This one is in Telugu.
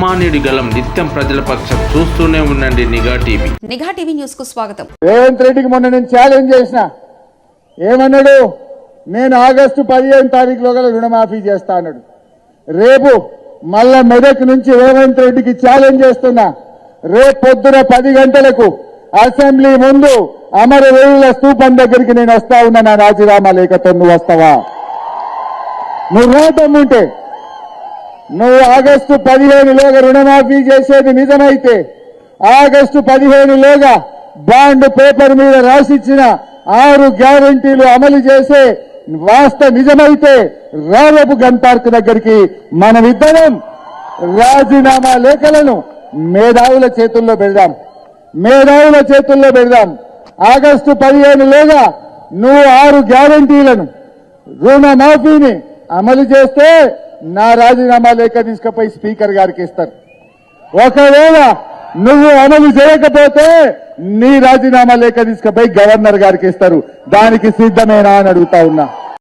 సామాన్యుడి గలం నిత్యం ప్రజల పక్షం చూస్తూనే ఉండండి నిఘా టీవీ. నిఘా టీవీ న్యూస్కు స్వాగతం. రేవంత్ రెడ్డికి మొన్న నేను ఛాలెంజ్ చేసిన. ఏమన్నాడు? నేను ఆగస్టు పదిహేను తారీఖులోగా రుణమాఫీ చేస్తా అన్నాడు. రేపు మళ్ళా మెదక్ నుంచి రేవంత్ రెడ్డికి ఛాలెంజ్ చేస్తున్నా. రేపు పొద్దున పది గంటలకు అసెంబ్లీ ముందు అమరవీరుల స్తూపం దగ్గరికి నేను వస్తా ఉన్నా. నా రాజీనామా లేఖతో నువ్వు వస్తావా? నువ్వు రాతమ్ముంటే నువ్వు ఆగస్టు పదిహేనులోగా రుణమాఫీ చేసేది నిజమైతే ఆగస్టు పదిహేనులోగా బాండ్ పేపర్ మీద రాసిచ్చిన ఆరు గ్యారంటీలు అమలు చేసే వాస్త నిజమైతే రారపు గన్ పార్క్ దగ్గరికి మనమిద్దరం రాజీనామా లేఖలను మేధావుల చేతుల్లో పెడదాం. మేధావుల చేతుల్లో పెడదాం. ఆగస్టు పదిహేనులోగా నువ్వు ఆరు గ్యారంటీలను రుణమాఫీని అమలు చేస్తే నా రాజీనామా లేఖ తీసుకుపోయి స్పీకర్ గారికి ఇస్తారు. ఒకవేళ నువ్వు అమలు చేయకపోతే నీ రాజీనామా లేఖ తీసుకుపోయి గవర్నర్ గారికి ఇస్తారు. దానికి సిద్ధమేనా అని అడుగుతా ఉన్నా.